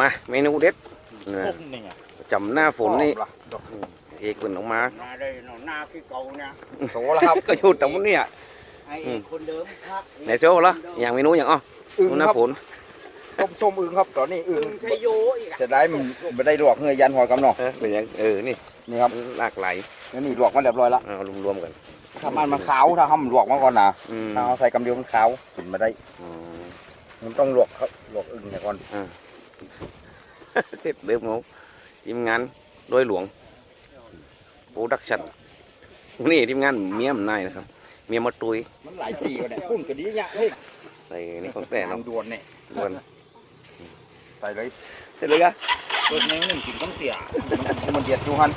มาเมนูเด็ดนะพวกนี่ไงจำหน้าฝนนี่ล่ะเอกเป็นออกมามาได้หนหน้าที่เก่าเนี่ยโสแล้วครับก็อยู่ตรงนี้อะไอ้เอกคนเดิมครับไหนโจ้ละอย่างเมนูอย่างอ้ออึ่งหน้าครับฝนต้มต้มอึ่งครับตอนนี้อึ่งอึ่งชัยโยอีกอะจะได้มันไม่ได้ลวกเงยยันหอยกำเนองเออเป็นอย่างเออนี่นี่ครับหลากหลายนี่ลวกมาเรียบร้อยละเอารวมๆกันถ้ามันมันขาวถ้าทำลวกมาก่อนนะอืมถ้าเอาใส่กำเดียวมันขาวกินมาได้อืมมันต้องลวกครับลวกอึ่งเนี่ยก่อน เสร็จเริ่มเอาทีมงานโดยหลวงโปรดักชั่นนี่ทีมงานเมียมนายนะครับ เมียมาตุยมันหลายปีแล้วเนี่ยพุ่นก็ดีเนี่ยเฮ้ยใส่นี่ของแต่เน้องน้ำด่วนเนี่ยด่วนใส่เลยเสร็จเลยกะตัวนี้หนึ่งกินต้องเสียมันมันเดียดดูฮัน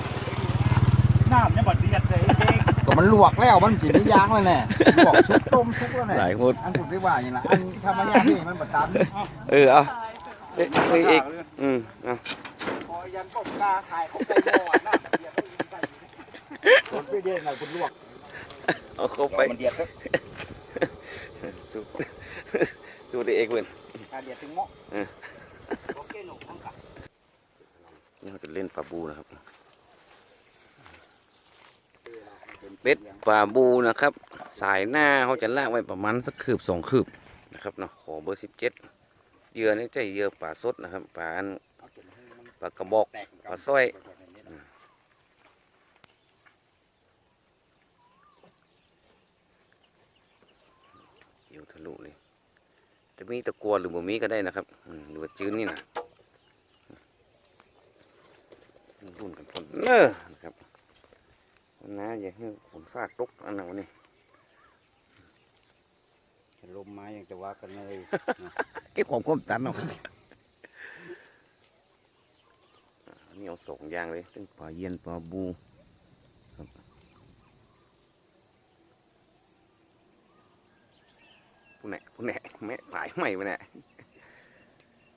น้ำเนี่ยบัดเดียดเลยเองก็มันลวกแล้วมันกินไม่ยากเลยแน่ลวกชุบต้มชุบแล้วเนี่ยหลายคนอันคุณได้ว่าอย่างไรอันทำมายากนี่มันประตันเออเอาเอ้ยเอ้ยเอก อืมเอาคอยยันป้องกาถ่ายเขาไปบ่อนะเดียดใส่คนไปเดียดหน่อยคุณลวกเอาเข้าไปมันเดียดครับสู้สู้ได้เอกเว้ยเดียดถึงหม้อโอเคหนุ่มทั้งกันี่เราจะเล่นปลาบูนะครับเป็ดปลาบูนะครับ สายหน้าเขาจะลากไว้ประมาณสักคืบสองคืบนะครับเนาะขอเบอร์สิบเจ็ด เหยื่อนี่ใช่เหยื่อปลาสดนะครับปลาอันปลากระบอกแตกปลาสร้อยอยู่ทะลุเลยจะมีตะกัวหรือบ่มีก็ได้นะครับอืมหรือว่าจื้นนี่นะรุ่นกันฝนเนอนะครับวันน้าอย่าให้ฝนฟ้าตกอันนั้นวันนี้ ลมมาอย่างจะว่ากันเลยเก็บของความตันเนาะอันนี้เอาสองอย่างเลยตั้งปลาเย็นปลาบูครับผู้ไหนผู้ไหนแม่ผายใหม่ไปไหน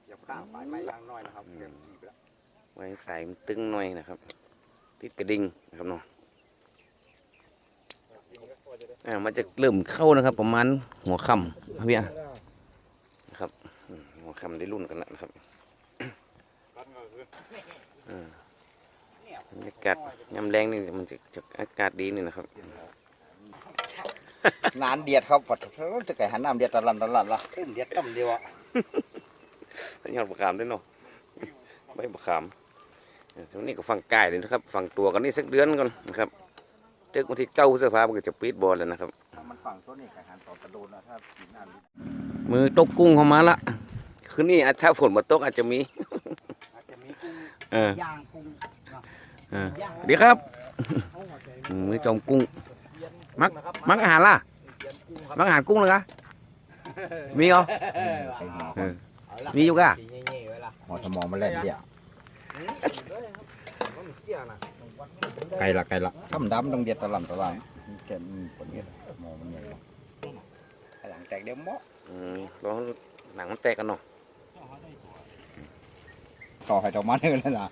อย่าข้ามไปไม่ย่างน้อยนะครับเดี๋ยวหยิบแล้วไว้ใส่มันตึงหน่อยนะครับ ติดกระดิ่งนะครับเนาะ อ่ามันจะเริ่มเข้านะครับ ประมาณหัวค่ำครับพี่อะนะครับอืมหัวค่ำได้รุ่นกันแล้วนะครับอ่าบรรยากาศยามแรงนี่มันจะจะอากาศดีนี่นะครับนานเดียดครับปัดจะไก่หันน้ำเดียดตะลันตะลันละขึ้นเดียดต่ำเดียวอะยอดประคามด้วยเนาะใบประคามอ่าตรงนี้ก็ฟังกายเลยนะครับ ฟังตัวกันนี่สักเดือนก่อนนะครับ เจอวันที่เก้าพฤษภาคมก็จะปิดบอลแล้วนะครับ มันฝั่งตัวนี้ไก่หันต่อกระโดดนะถ้ากินน้ำมือตกกุ้งเข้ามาละคืนนี้อาจถ้าฝนมาตกอาจจะมีอาจจะมีกุ้งเออย่างกุ้งเออเดี๋ยวครับมือจอมกุ้งมักมักอาหารล่ะมักอาหารกุ้งเลยกะมีเหรอเออมีอยู่กะหมอสมองมันแล่นเดียว ไก่ละไก่ละถ้ำดำต้องเดียดตะลันตะลันแกมีผลเดียดหมอมันใหญ่หลังแตกเดี๋ยวหม้ออืมลองหนังมันแตกกันเนาะต่อให้ต่อมาเท่านั้นล่ะ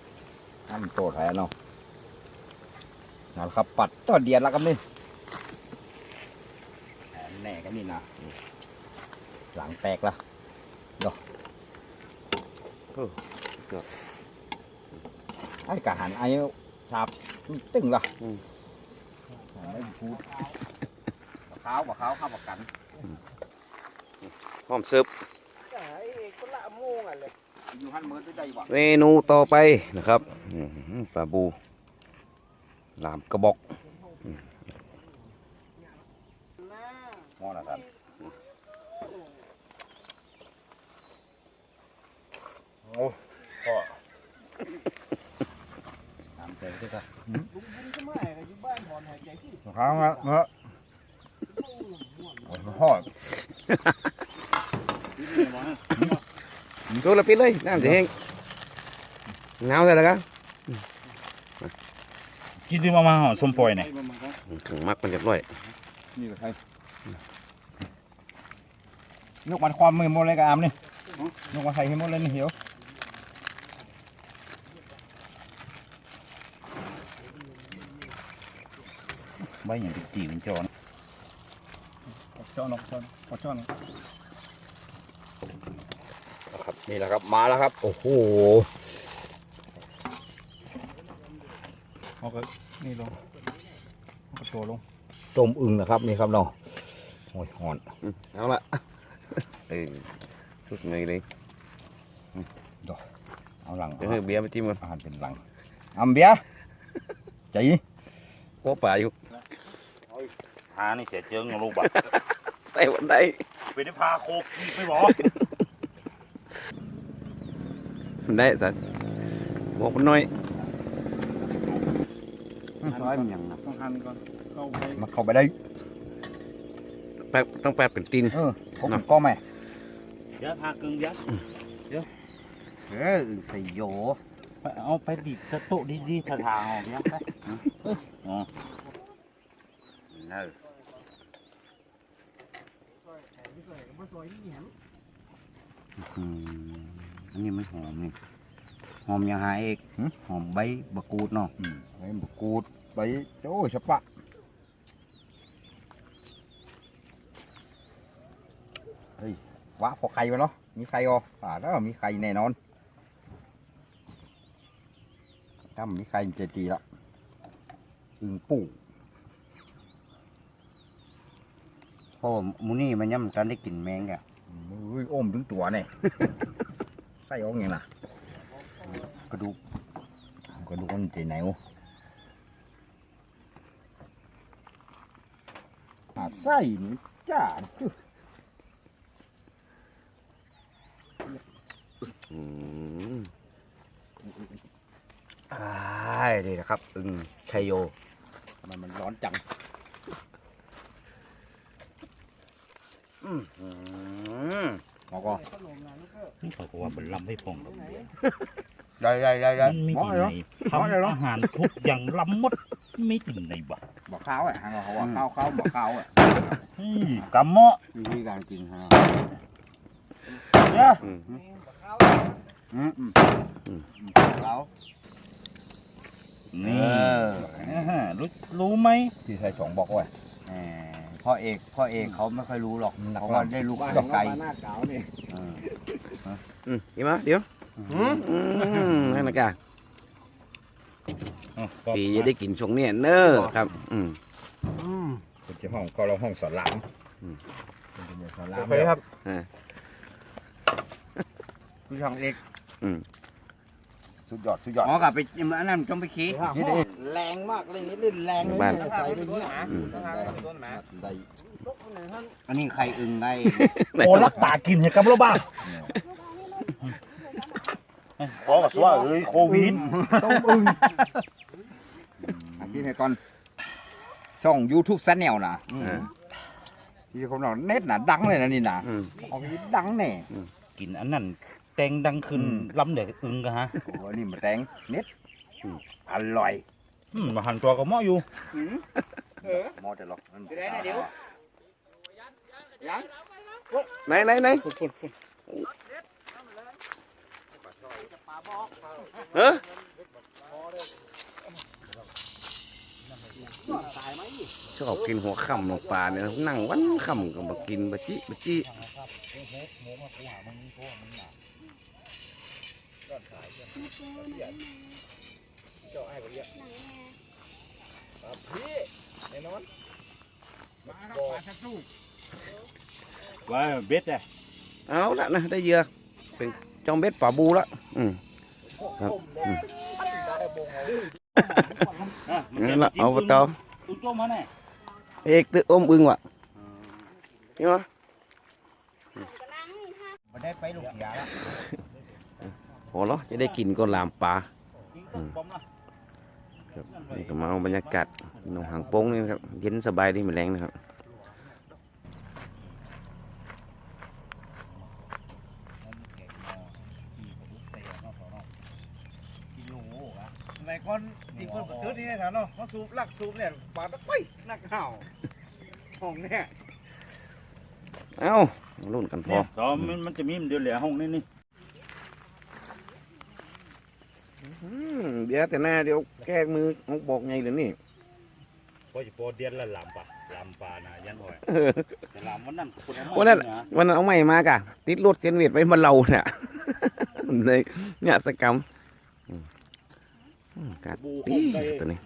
น้ำโตดแท้เนาะนั่นครับปัดต่อเดียดละกันนี่แหมแน่กันนี่นะหลังแตกละดอกไอ้กะหันไอ้สาบ ตึงละไม่พูดข้าวบ่ข้าวข้าวประกันพร้อมเสิร์ฟคนละโมงอะเลยอยู่หันมือได้บ่เมนูต่อไปนะครับอืมปลาบูลามกระบอกหม้อนะครับโอ้พ่อ น้ำเต็มที่ครับลุงบุญก็จะข้าวครับเนาะพ่อตัวละปิดเลยน้ำจะแห้งเงาเลยละกันกินที่มามาห่อสมปอยเนี่ยถึงมักมันจะร่อยนี่ก็ใช่ยกมันความมือหมดเลยกับอามนี่ยกมาใส่ให้หมดเลยนี่เหี่ยว ใบอย่างจีเป็นจอนช้อนนกช้อนช้อนนะครับนี่แหละครับมาแล้วครับ โอ้โหเอาก็นี่ลงเอาก็ตัวลงต้มอึ่งนะครับนี่ครับเนาะโอ้ยหอนเอาละเออสุดเงยเลยเอาหลังเดี๋ยวให้เบียร์ไปจิ้มกันอาหารเป็นหลังอำเบียร์ใจโอ้ป่าอยู่ หานี่เสียเจิงของลูกบัตรใส่วันใดไปได้พาโคกไม่บอกได้สัตว์บอกมันหน่อยซอยมันยังนะต้องหันก่อนเข้าไปมันเข้าไปได้แป๊บต้องแป๊บเป็นตีนเออผมก็ไม่ยัดพากึ่งยัดเออใส่โยเอาไปดิบจะโต๊ะดีๆทาทางออกยัดไปอ๋อ เอออืมอันนี้มันหอมนี่หอมยังหาเอกหึ หอมใบบะกรูดเนาะอืมใบมะกรูดใบโอ้ยสะปะเฮ้ยวะพอไข่ไปเนาะมีไข่อ่ออ่าแล้วมีไข่แน่นอนถ้ามันมีไข่มันจะตีละอึ่งปู่ เพ ราะว่ามูนี่มันย่ำกันได้กลิ่นแมงอะอุ้ยอมถึงตัวเนี่ยไส้ออกยังล่ะกระดูกกระดูกมันจะไหนวะอ่าไส้นี่จ้าคืออืมอ่าดีนะครับ อึงชัยโยทำไมมันร้อนจัง อืม หมอก็นี่เขาก็ว่าเป็นลำให้พองได้ได้ได้ได้มันไม่หมอกินเหรอไหนทำอาหารทุกอย่างลำหมดไม่กินไหนบ้าบอกข้าวอะหางเขาว่าข้าวข้าวบอกข้าวอะกำเมาะวิธีการกินฮะเนี่ยอืมอืมอืมเขานี่าฮะรู้รู้ไหมที่ใส่สองบอกไว้แหม พ่อเอกพ่อเอกเขาไม่ค่อยรู้หรอกนักเพราะว่าลำได้ลูกดอกไก่หน้าขาวนี่เอออืมอีมาเดี๋ยวอืมให้นะกาปีจะได้กินช่วงเนี้ยเนอะครับ อืมเป็นเจ้าห้องก็เราห้องสอนรามอืมเป็นสอนรามโอเคครับผู้ช่องเอก สุดยอดสุดยอดอ๋อกลับไปอันนั้นจงไปขี้นี่ดิ แรงมากเลยนี่เล่นแรงเลยบ้านเนี่ยใส่เลยเนี่ยอืมได้อันนี้ใครอึงได้ โอ้รักตากินให้กับเราบ้าขอกับว่าเอ้ยโควิดต้มอึ่งอันที่ไหนก่อนช่องยูทูบแชนแนลนะอ่า ที่เขาบอกเน็ตน่ะดังเลยนะนี่นะอืม ออกนี้ดังแน่กินอันนั้น แตงดังขึ้นอืมลำเด็กอึงกะฮะโอ้นี่มาแตงเน็ตอร่อยอืมมาหันตัวกับหม้ออยู่หมอจะหรอกมันไหนไหนไหนเออชอบกินหัวค่ำลงปลาเนี่ยนั่งวันค่ำก็มากินบะจิบะจิ ว่าเบ็ดเลยเอาละนะได้เหยื่อเป็นจอมเบ็ดป่าบูละอืมครับอืมนั่นละเอาไปต่อตุ้งโจมมาแน่เอกตึอมอึงว่ะนี่วะมาได้ไปลูกยาละ พอแล้วจะได้กินก็ลามปลายิงตุ้งปอมนะนี่ก็มาเอาบรรยากาศหนองหางโป้งนี่นะครับเย็นสบายดีเหมือนแรงนะครับในคนอีกคนประตูนี่นะเนาะมาสูบลักสูบเนี่ยปาดตะไคร้นักข่าวห้องเนี่ยเอ้ารุ่นกันพอเนี่ยตอมันมันจะมีมันเดียวเหลือห้องนี่นี่ อืมเดี๋ยวแต่หน้าเดี๋ยวแก้มือบอกไงหรือนี่พอจะพอเดียนละลำปะลำปลานะยันบ่อยแต่ลำวันนั้นคุณเอาวันนั้นมาวันนั้นเอาใหม่มากะติดรถเซนเวทไว้มาเราเนี่ยมันเลยเนี่ยสกรรมอืมอืมกัดบูดีได้ตัวนี้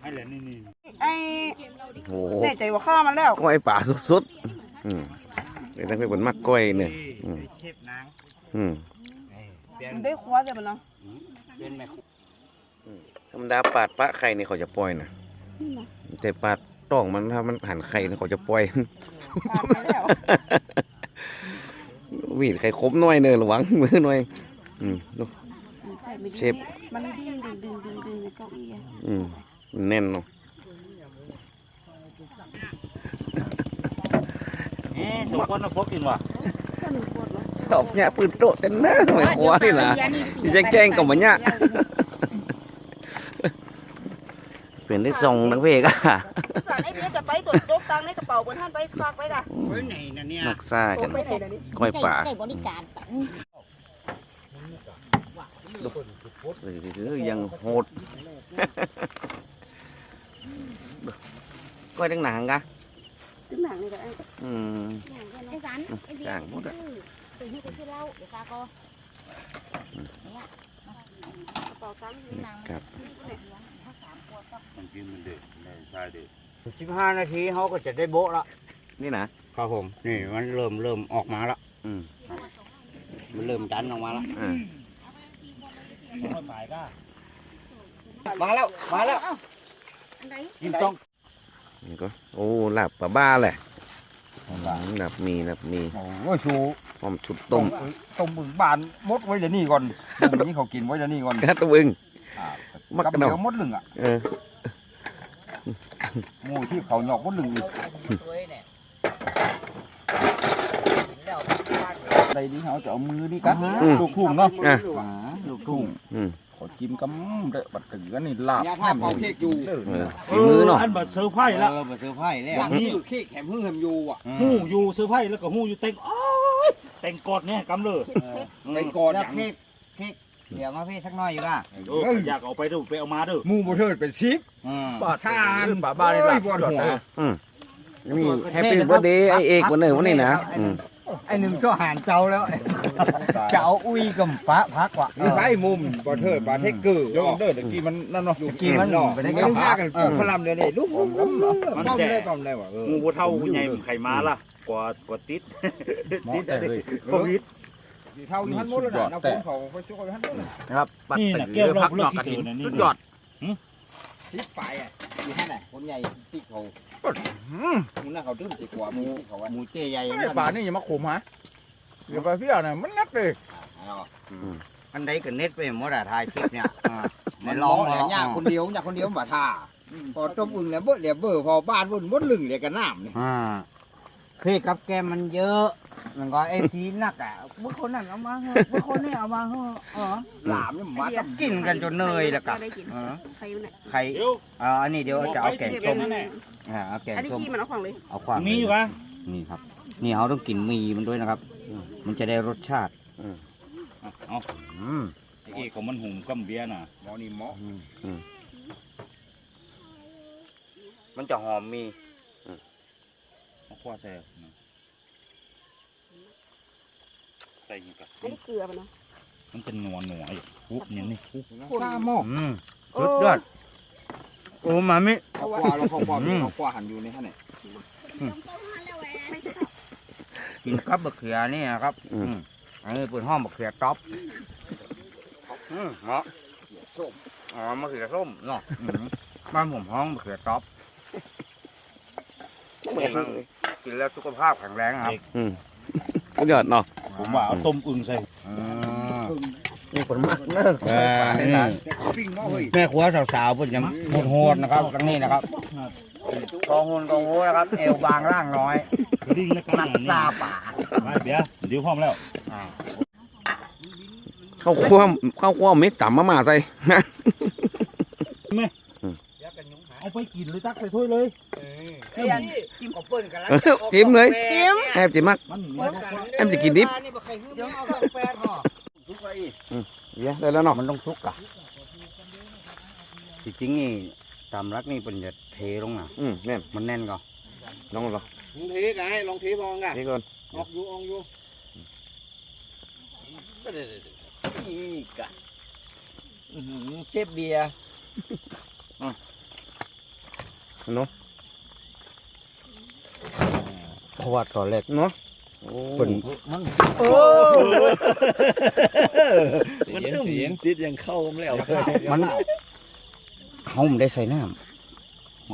ให้แหละนี่นี่ไอ้โอ้โหแน่ใจว่าข้ามันแล้วก้อยป่าสุดๆอืมเดี๋ยวต้องไปบนมักก้อยเนี่ยอืมเชฟนางอืมมันได้คว้าแต่มันเนาะเป็นแม่ ธรรมดาปาดปะไข่นี่เขาจะปล่อยนะแต่ปาดต้องมันถ้ามันหันไข่นี่เขาจะปล่อยปาดไปแล้ววีดไข่คมหน่อยเนอะระวังมือหน่อย อืมดูเชฟมันดิ้นดึงดึงดึงดึงในเก้าอี้อะอืมแน่นเนาะเอ๊ะสมควรเอาพกกินว่ะก็หนึ่งขวดเนาะสอบเนี่ยปืนโตะเต็มหน้าไม่ขวานี่นะที่จะแกล้งกับมันเนี่ย เปลี่ยนได้ทรงนักเพกอะสารไอ้เบี้ยจะไปตรวจโต๊ะตังค์ในกระเป๋าบนท่านไปฝากไว้ก่ะไว้ไหนนะเนี่ยนักซ่ากันไปไหนเดี๋ยวนี้ก้อยป่าใจบริการปะหรือยังโหดก้อยตั้งหนังกะตึ้งหนังนี่ก็ไอ้อืมไอ้สันไอ้เดีจ้างหมดอะตื่นให้ไปที่เล่าเดี๋ยวซาก็กระเป๋าตังค์นี่ นาง ครับ มันกินมันเด็ก ได้ใช่เด็กสิบห้านาทีเขาก็จะได้โบ๊ะละนี่นะ ครับผม นี่มันเริ่มเริ่มออกมาละอืม มันเริ่มดันออกมาละอ่าไม่หมายก็มาแล้ว มาแล้วอันไหนกินต้องนี่ก็ โอ้หลับปลาบ้าแหละหลับมีหลับมีโอ้ยชูพร้อมชุดต้มต้มบึงบานมดไว้เดี๋ยวนี้ก่อนบึงนี้เขากินไว้เดี๋ยวนี้ก่อนกระตะบึง อ่ามักกะกับเนาะเดียวมดลึงอะ เออ หมูที่เขาหยอกมดลึงอีกในนี้เขาจะเอามือนี่กันอืมลูกทุ่งเนาะอะอ่าลูกทุ่งอืมขอจิ้มกำเด้อบัดถือนี่ลาบแม่เค้กอยู่เออฝีมือเนาะอันบัดเซอร์ไพรส์ละเออบัดเซอร์ไพรส์แล้วอย่างนี้เค้กแถมเพิ่งแถมอยู่อะหู้อยู่เซอร์ไพรส์แล้วก็หู้อยู่เต็งโอ้ยเต็งกอดเนี่ยกำเลยไปก่อนแล้วอย่างเค้ก เค้กเดี๋ยวมาพี่สักหน่อยอยู่ล่ะเอออยากเอาไปดูไปเอามาเด้อหมูบ่เทิดเป็นซิปอืม บาทานบาบาเลยล่ะบอดหัวมีแฮปปี้เบ t ร์ a เดย์ไอเอกวันหนึ่งวันนี้นะอืมไอหนึ่งชั่วหานเจ้าแล้วจะเอาอุ้ยกับฟ้าพักว่ะนี่ไปมุมบ่เทิดบาเทคเกอร์ยกเด้อตะกี้มันนั่นเนาะตะกี้มันเนาะไปไม่ได้ได้กับพาฟ้ากันปลุกพลัมเดี๋ยวนี้ลุกลุกลุกลุกป้อมได้ป้อมได้ว่ะเอองูบ่เท่างูใหญ่ไข่ม้าล่ะกว่ากว่าติดหมอติดแต่เลยโควิด เท่าอยู่หันหมดแล้วนะน้ำฝนเขาไปช่วยหันหมดเลยนะครับปัดนี่ตึน่ะงแก้วเรือเราพักเลืดออกกกระที่ถินเจอนะนี่ สุดยอดซิปไปอะอยู่ที่ไหนคนใหญ่ที่เขามึงน่าเขาตื้มติดหัวมึงเขาว่าหมูเจใหญ่ไอ้ป่านี่อย่ามาข่มฮะเดี๋ยวไปเพี่ยวน่ะมันนักเลยอันใดกับเน็ตไปหมดอะถ่ายคลิปเนี่ยอ่าในมันร้ร้อองงมาแหละเนี่ยยากคนเดียวยากคนเดียวบ่ท่าพอต้มอึ่งแล้วเบ่เหลียเบอร์พอบ้านวุ่นมดลึงเลยกันน้ำนี่อ่าเค้กกับแกมมันเยอะ มันก็เอซีนักอะเมื่อคนนั้นเอามาเถอะเมื่อคนนี้เอามาเถอะเออหลามนี่มาต้องกินกันจนเหนื่อยแล้วกันได้กินเออใครอยู่ไหนใครเดี๋ยวอ่าอันนี้เดี๋ยวจะเอาแกงเก็บส้มไว้นั่นแหละอ่าเอาแกงอันนี้ส้มขี้มันเอาของเลยเอาความมีอยู่ปะนี่ครับ นี่เขาต้องกินมีมันด้วยนะครับ มันจะได้รสชาติเอาอืมไอ้เอกของมันหุ่มกัมเบียร์น่ะหมอนี่หมอมันจะหอมมีเอาคว้าใส่ใส่ยังกับอันนี้เกลือมันเนาะมันจะนัวนัวอยู่ปุ๊บเนี่ยนี่ปุ๊บข้าหมออืมสุดยอดโอ้มามิเขากว่าเราเขากว่าเขากว่าหันอยู่ในท่านนี่กินกับมะเขือนี่นะครับอืมอืมอันนี้เป็นห้อมมะเขือต๊อปอืมเหมาะส้มอ๋อมะเขือส้มเนาะอืมบ้านผมห้องมะเขือต๊อปกินแล้วสุขภาพแข็งแรงครับอืมสุดยอดเนาะ ผมว่าเอาต้มอึ่งใส่อืมนี่ผลมากเนอะเออนี่แต่เขาปิ้งหม้อเฮ้ยแม่ครัวสาวๆเพิ่นจะโหดๆนะครับตรงนี้นะครับกองโหนกองโหนะครับ เอวบางร่างน้อยลิงแล้วกันนักนี่ซาป่ามาเบียร์เดี๋ยวพร้อมแล้วอ่าข้าวคั่วข้าวคั่วเม็ดต่ำมาม่าใส่นะเอาไปกินเลยตักใส่ถ้วยเลยเรียน จิ้มกับเปิ้ลกันแล้วเออจิ้มเลยจิ้มแอบจิ้มมากมันมีแอมจะกินดิบเดี๋ยวเอาเครื่องแป้งห่อทุกไปอีกเดี๋ยวได้แล้วเนาะมันต้องสุกอะจริงๆนี่ตามรักนี่เป็นจะเทลงอะอืมแม่นมันแน่นก็น้องเหรอลองเทไงลองเทพองอะนี่ก่อนออกอยู่ออกอยู่นี่กะอื้อหือเชฟเบียร์เนาะ เพราะว่าตอนแรกเนาะโอ้เป็นมันมันตึ้มติดยังเข้ามาแล้วมันเฮาไม่ได้ใส่น้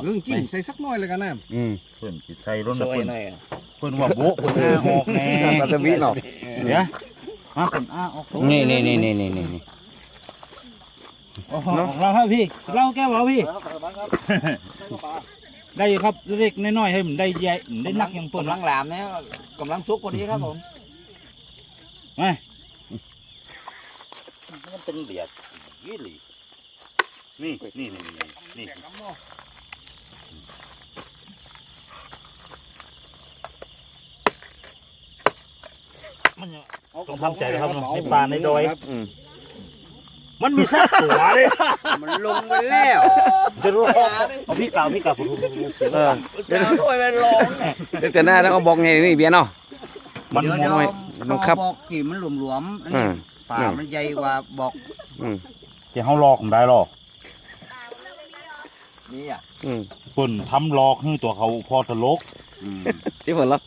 เรื่องจิ้มใส่สักหน่อยเลยกันนะำอืมเพิ่นสิใส่รถนะเพิ่นเพิ่นว่าโบ๊ะเพิ่นอ้าออกแน่ปาตะบิเนาะเดี๋ยวมาเพิ่นอ้าออกนี่นี่นี่นี่นี่นี่ออกเราครับพี่ เราแก้วเราพี่ ได้อยู่ครับเล็กน้อยๆให้มันได้ใหญ่ได้นักอย่างเปิดกำลังหลามเนี่ยกำลังซุกพอดีครับผมมามันเป็นเบียดยี่หลีนี่นี่นี่นี่นี่มันต้องทำใจนะครับในป่าในดอยอื มมันมีสักตัวเลยมันลงไปแล้วจะรู้เอาพี่กล่าวพี่กล่าวผมเออจะด้วยมันลงเดี๋ยวแต่หน้าต้องเอาบอกไงนี่เบียร์เนาะมันเดี๋ยวมเดี๋ยวองไว้เขาบังคับบอกกี่มันหลวมๆอันอืนี้มป่ามันใหญ่กว่าบอกอืมจะเขาหลอกผมได้หรอนี่อะอืมเปิ่นทำหลอกให้ตัวเขาพอทะลกอืมที่ผลละ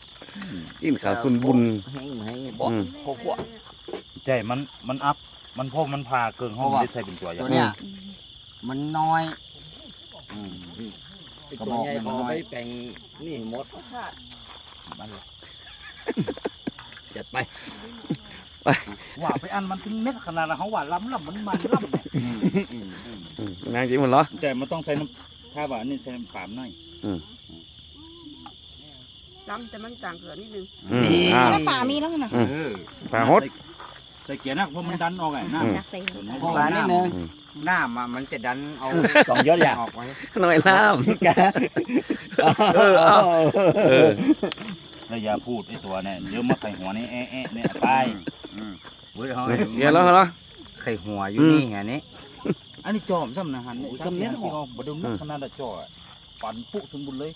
กินข้าวสุนบุญแห้งแห้งบอกอืมพวกพวกใช่มันมันอัพ มันพอมันพาเกินห้องได้ใส่เป็นตัวอย่าตัวงเนี้ยมันน้อยอืมกระตัวบอกใหญ่มันพอน้อยไปแปลงนี่หมดมันจัดไปว่าไปอันมันถึงเม็ดขนาดนั้นเขาว่าล้ำล้ำมันมันล้ำเนี่ยอืมนางจิ้มหมดเหรอแต่มันต้องใส่น้ำถ้าว่าอันนี้ใส่น้ำปามหน่อยล้ำแต่มันจางเกลือนิดนึงอืมอ่าแล้วป่ามีแล้วนะอืมเออปลาฮด ใส่เกียร์นักเพราะมันดันออกไงน้อืมนักใส่ำเพราะว่านิดนึงหน้ามามันจะดันเอาสองยอดอย่างออกไว้หน่อยล่าม เออเอา เออ แล้วอย่าพูดไอ้ตัวเนี่ยเดี๋ยวมาไข่หัวนี่แอะแอะเนี่ยไปอืมเว้ยเฮ้ยเดี๋ยวแล้วเหรอ ไข่หัวอยู่นี่ไงนี่อันนี้จอมซ้ำนะฮันจำเนี้ยที่เขาบดุนักขนาดจ่อปั่นปุ๊สมบูรณ์เลย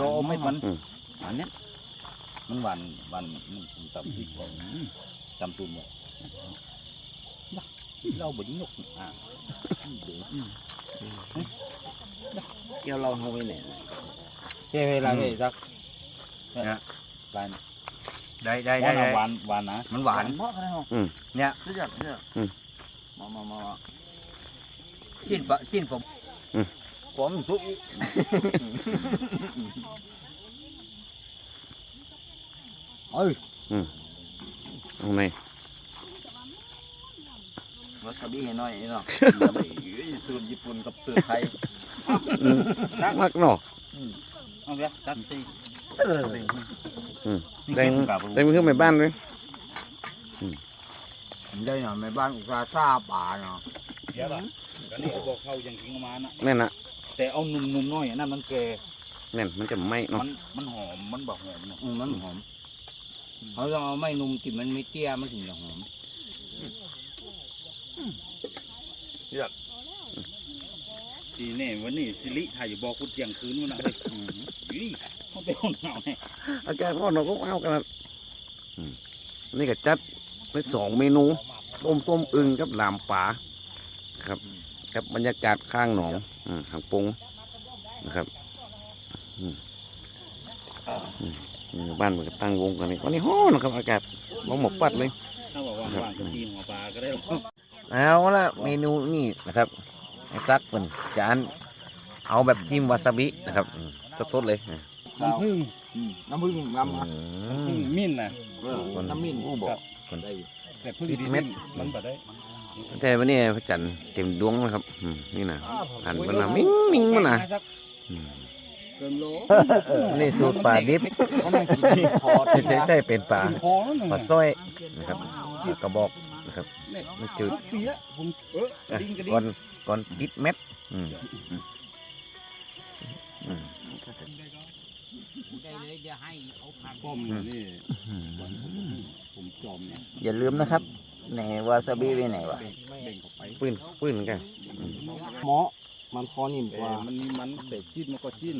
รอไม่มันอันเนี้ยมันหวานหวานมันจำที่ก่อนจำซูมบอกเราบดยกอะเกี่ยวเราเอา ไว้ไหนเฮ้ยลาเฮ้ยสักลานได้ได้หได้ได้วานหวานนะมันหวานเพร ตรงไหนวาซาบิให้หน่อยเนาะสูตรญี่ปุ่นกับสูตรไทยอืมมักเนาะเอาเดี๋ยวตัดตีแดงแดงมันขึ้นไปบ้านเลยได้หน่อยในบ้านอุตสาห์ซาป่าเนาะเดี๋ยวละก็นี่บอกเขาอย่างกินมานะแม่นนะแต่เอานุ่มๆน้อยนั่นมันแก่แม่นมันจะไหม้เนาะมันมันหอมมันบอกหอมเนาะอืมมันหอม เขาต้องเอาไม่นุ่มที่มันไม่เตี้ยมันถึงจะหอมทีนี่วันนี้สิริถ่ายอยู่บอกคุณเที่ยงคืนวันน่ะเลยยี่เขาไปห้องหนาวเนี่ยอาจารย์พ่อเราก็เอากันนะอืมนี่ก็จัดไปสองเมนูต้มส้มอึ่งกับหลามป่าครับกับบรรยากาศข้างหนองอืมหางปงนะครับ อืม อืมนี่บ้านมันก็ตั้งวงกันนี่วันนี้ฮ้อนนะครับอากาศมองหมกปัดเลยถ้าบอกว่าว่างก็จีนหัวปลาก็ได้หรอกเอาละเมนูนี่นะครับไอ้ซักเป็นจานเอาแบบจิ้มวาซาบินะครับอืมสดๆเลยอืมน้ำผึ้งน้ำผึ้งงำอะอืมมิ้นนะน้ำมิ้นอู้บอกคนได้อยู่แต่พึ่งปิดเม็ดมันก็ได้แต่วันนี้พระจันทร์เต็มดวงนะครับอืมนี่นะหันมันมามิ้งมิ้งมันนะอืมเกิ นโลนี่สูตรปลาดิบเขาไม่กินคอที่ใช้ใช้เป็นปลาพอแล้วปลาสร้อยนะครับปลากระบอกนะครับไม่จืดปีละผมเอออะดิ้งกระดิ่ก่อนก่อนปิดเม็ดอืมอืมได้เลยเดี๋ยวให้เอาผักป้อมนี่ผมจอมเนี่ยอย่าลืมนะครับแหนวาซาบิไว้ไหนวะเบ่งเข้าไปปืนปืนกันหมอ มันคอนิ่มกว่ามันมีมันแต่จิ้นมันก็จิ้น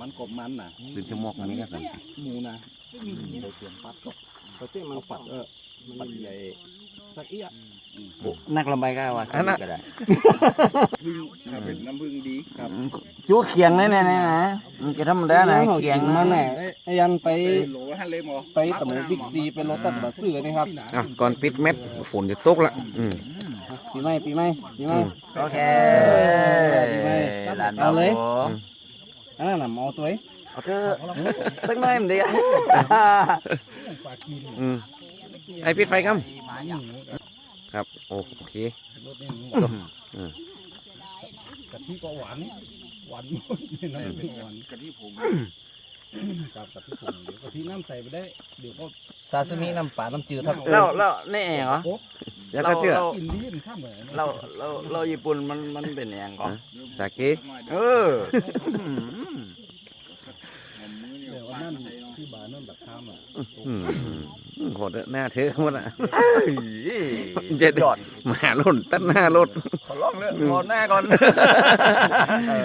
มันกบมันน่ะคือชั่วโมงนี้ก็สั่นหมูนะเราเตรียมปัดก็เขาเต้มันปัดเออปัดใหญ่สักเอี้ยนักลำใบก็ว่าสั่นก็ได้ถ้าเป็นน้ำผึ้งดีครับจั่วเคียงนี่ๆๆนะมันจะธรรมดานะเคียงมันแหละไอ้ยันไปโหลฮันเลยหมอไปตะหมูบิ๊กซีไปรถตัดบะซื้อนี่ครับอะก่อนปิดเม็ดฝนจะตกละอืม ปีใหม่ปีใหม่ปีใหม่ โอเคดีไหมด้านเอาเลยผมอันนั้นน่ะหมอตัวเองเอาเถอะสักหน่อยมันดีอะอืมไอปิดไฟครับครับโอเครถนี่อืมกะทิก็หวานหวานหมดนี่นะเป็นหวานกะทิผงครับกะทิผงเดี๋ยวกะทิน้ำใส่ไปได้เดี๋ยวก็ซาซิมิน้ำปลาน้ำจืดครับเราเรานี่เองเหรอ แล้วก็เชื่อกินดีนข้ามเหมือนเราเราเราญี่ปุ่นมันมันเป็นอย่างก่อนสาเกเออเดี๋ยวอันนั่นที่บาร์นั่นแบบข้ามอะอืมโหดหน้าเธอหมดอะเจ็ดยอดหมาหล่นตัดหน้ารถขอร้องเลยขอหน้าก่อน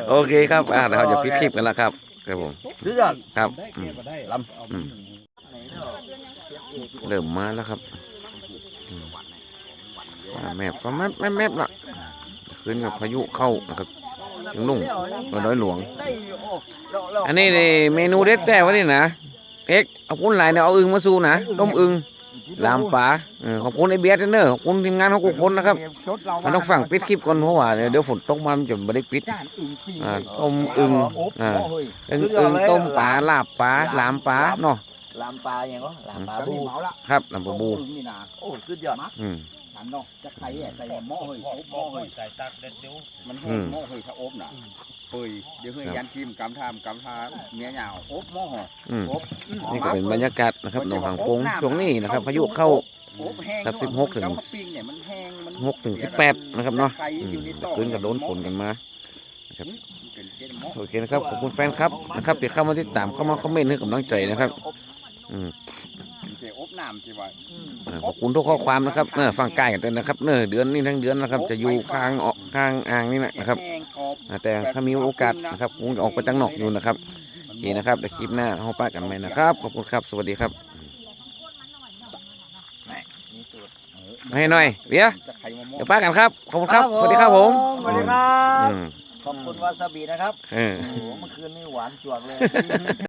โอเคครับ อ่าเดี๋ยวเราจะปิดคลิปกันแล้วครับครับผมสุดยอดครับได้อืแก้มมาได้ลอืมเริ่มมาแล้วครับอืมฟ้า แมบฟ้าแมบแมบแมบละขึ้นกับพายุเข้านะครับเชียงนุ่งกระดอยหลวง อันนี้นี่เมนูเด็ดแต่ว่านี่นะเอ็กเอาคุณหลายเนี่ยเอาอึงมาสู้นะต้มอึงลามปลาเออขอบคุณไอ้เบียร์เนอร์ขอบคุณทีมงานของกุคนนะครับมันต้องฟังปิดคลิปก่อนเพราะว่าเดี๋ยวฝนตกมามันจะไม่ได้ปิดอ่าต้มอึงอ่าอึงอึงต้มปลาลาบปลาลามปลาเนาะลามปลาอย่างก็ลามปลาตอนบูนี้เมาละครับลำปลาบูนี่นะโอ้สุดยอดอืม หันเนาะจะไข่ใส่หม้อเฮ้ยหม้อเฮ้ยใส่ตากเด็ดเดียวมันอืแห้งมหม้อเฮ้ยถ้าอบน่ะเฮ้ยเดี๋ยวเฮ้ยครับยันกิมกำทามกำทาเมียยาวอบหม้อห่ออืมอบนี่ก็เป็นบรรยากาศนะครับหนองหางโค้งช่วงนี้นะครับพายุเข้าอบแห้งครับเนาะ16ถึงเจ้าปิ้งเนี่ยมันแห้งมันหกถึงสิบแปดนะครับเนาะไข่อืมอยู่ในตอกขึ้นกับโดนฝนกันมาเป็นเจ็ดหม้อโอเคนะครับขอบคุณแฟนครับนะครับเดี๋ยวเข้ามาติดตามเข้ามาคอมเมนต์ให้กำลังใจนะครับ อืมเจ๊อบน้ำ ที่ว่าขอบคุณทุกข้อความนะครับเนอฟังใกล้กันด้วยนะครับเนอเดือนนี้ทั้งเดือนนะครับ จะอยู่ข้างออกข้างอ่างนี่นะครับ แต่ถ้ามีโอกาสนะครับคงจะออกไปจังนอกอยู่นะครับโอเคนะครับเดี๋ยวคลิปหน้าเราป้ากันใหม่นะครับ ขอบคุณครับ สวัสดีครับให้หน่อยเบียเดี๋ยวป้ากันครับ ขอบคุณครับ สวัสดีครับผม สวัสดีครับ ขอบคุณวาซาบินะครับโอ้โหเมื่อคืนนี่หวานจวกเลย